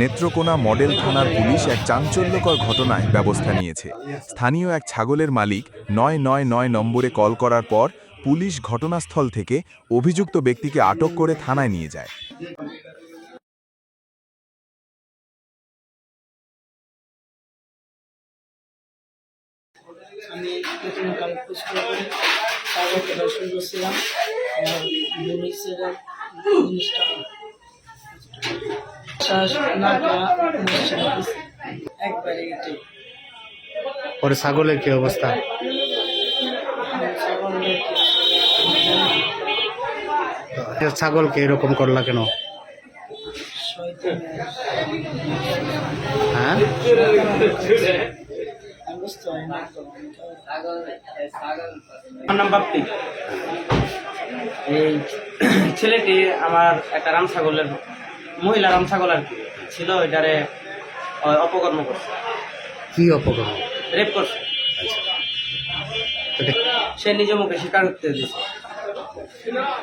Netrokona model থানার police এক চাঞ্চল্যকর ঘটনায় ব্যবস্থা নিয়েছে। স্থানীয় এক ছাগলের মালিক নয় নয় নয় নম্বরে কল করার পর পুলিশ ঘটনাস্থল থেকে অভিযুক্ত ব্যক্তিকে আটক করে থানায় নিয়ে যায়। আমি তারপর করছিলাম। জিনিসটা শ্বাস। একবারে এটাই পরে ছাগলের কি অবস্থা ছাগলকে এরকম করলা কেন হ্যাঁ। আমার নাম এই ছেলেটি আমার একটা রাম ছাগলের মহিলা রাম ছাগল আর কি ছিল এটারে অপকর্ম করছে। কি অপকর্ম? রেপ করছে। সে নিজে মুখে স্বীকার করতে দিছে।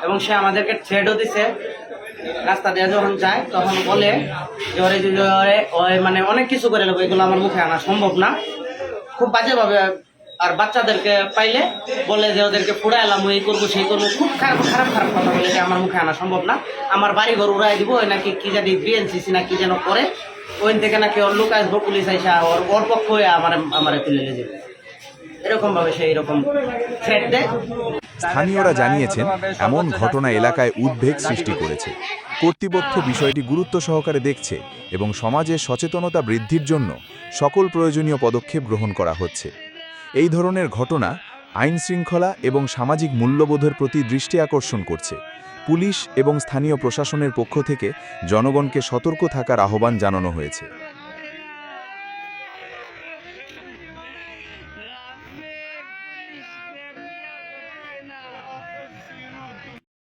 এবং সে আমাদেরকে থ্রেডও দিছে। রাস্তা দিয়ে যখন যায় তখন বলে যে ওরে যদি ওরে- মানে অনেক কিছু করে নেব এগুলো আমার মুখে আনা সম্ভব না। খুব বাজেভাবে আর বাচ্চাদেরকে পাইলে বলে যে ওদেরকে ফুড়াইলাম এই করব, সেই করব। খুব খারাপ খারাপ খারাপ কথা বলে যে আমার মুখে আনা সম্ভব না। আমার বাড়ি ঘর উড়াই দিব নাকি কি জানি বিএনসিসি না কি যেন করে ওই থেকে নাকি ওর লোক আসব, পুলিশ আইসা ওর ওর পক্ষ হয়ে আমার আমার তুলে নিয়ে যাবে। এরকম ভাবে সে এরকম থ্রেট দেয়। স্থানীয়রা জানিয়েছেন, এমন ঘটনা এলাকায় উদ্বেগ সৃষ্টি করেছে। কর্তৃপক্ষ বিষয়টি গুরুত্ব সহকারে দেখছে এবং সমাজে সচেতনতা বৃদ্ধির জন্য সকল প্রয়োজনীয় পদক্ষেপ গ্রহণ করা হচ্ছে। এই ধরনের ঘটনা আইন শৃঙ্খলা এবং সামাজিক মূল্যবোধের প্রতি দৃষ্টি আকর্ষণ করছে। পুলিশ এবং স্থানীয় প্রশাসনের পক্ষ থেকে জনগণকে সতর্ক থাকার আহ্বান জানানো হয়েছে।